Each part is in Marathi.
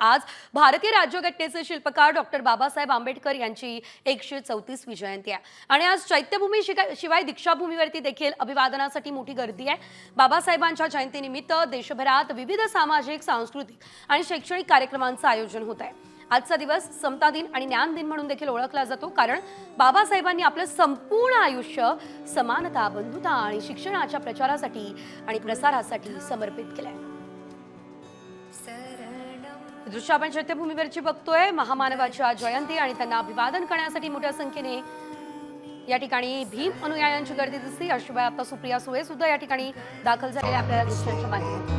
आज भारतीय राज्यघटनेचे शिल्पकार डॉक्टर बाबासाहेब आंबेडकर यांची एकशे चौतीसवी जयंती आहे. आणि आज चैत्यभूमी शिवाय दीक्षाभूमीवरती देखील अभिवादनासाठी मोठी गर्दी आहे. बाबासाहेबांच्या जयंतीनिमित्त देशभरात विविध सामाजिक सांस्कृतिक आणि शैक्षणिक कार्यक्रमांचं आयोजन होत आहे. आजचा दिवस समता दिन आणि ज्ञान दिन म्हणून देखील ओळखला जातो कारण बाबासाहेबांनी आपलं संपूर्ण आयुष्य समानता बंधुता आणि शिक्षणाच्या प्रचारासाठी आणि प्रसारासाठी समर्पित केलंय. दृश्य आपण चैत्यभूमीवरची बघतोय. महामानवाची आज जयंती आणि त्यांना अभिवादन करण्यासाठी मोठ्या संख्येने या ठिकाणी भीम अनुयायांची गर्दी दिसते अशिवाय आता सुप्रिया सुळे सुद्धा या ठिकाणी दाखल झालेले आपल्याला दृश्याच्या माहिती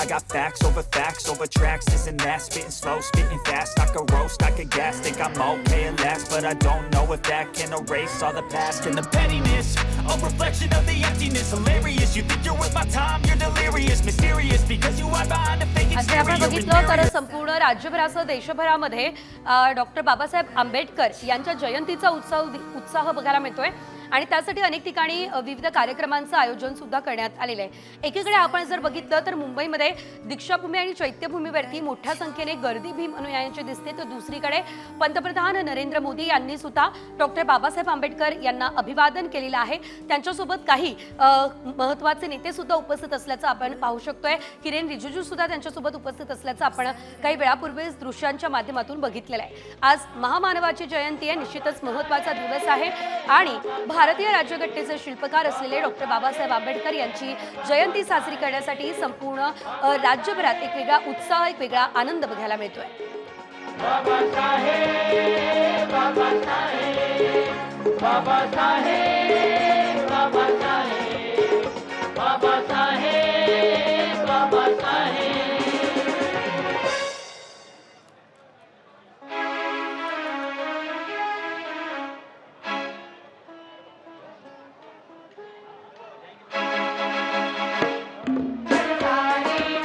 I got facts over facts over tracks, this and that. Spitting slow, spitting fast. I could roast, I could gas. Think I'm okay at last, but I don't know if that can erase all the past and the pettiness. A reflection of the emptiness. Hilarious. You think you're worth my time? You're delirious, mysterious because you hide behind a fake आज आपण. बघितलं तर. संपूर्ण राज्यभरासह देशभरामध्ये डॉक्टर बाबासाहेब आंबेडकर यांच्या जयंतीचा उत्सव उत्साह बघायला मिळतोय आणि त्यासाठी अनेक ठिकाणी विविध कार्यक्रमांचं आयोजन सुद्धा करण्यात आलेलं आहे. एकीकडे आपण जर बघितलं तर मुंबईमध्ये दीक्षाभूमी आणि चैत्यभूमीवरती मोठ्या संख्येने गर्दी भीम अनुयायांची दिसते. तर दुसरीकडे पंतप्रधान नरेंद्र मोदी यांनी सुद्धा डॉक्टर बाबासाहेब आंबेडकर यांना अभिवादन केलेलं आहे. त्यांच्यासोबत काही महत्त्वाचे महत्त्वाचे नेते सुद्धा उपस्थित असल्याचं आपण पाहू शकतोय. किरेन रिजिजू सुद्धा त्यांच्यासोबत उपस्थित असल्याचं आपण काही वेळापूर्वीच दृश्यांच्या माध्यमातून बघितलेलं आहे. आज महामानवाची जयंती आहे. निश्चितच महत्त्वाचा दिवस आहे. आणि भारतीय राज्यघटनेचे शिल्पकार असलेले डॉक्टर बाबासाहेब आंबेडकर यांची जयंती साजरी करण्यासाठी संपूर्ण राज्यभरात एक वेगळा उत्साह एक वेगळा आनंद बघायला मिळतोय. बाबासाहेब बाबासाहेब बाबासाहेब Hare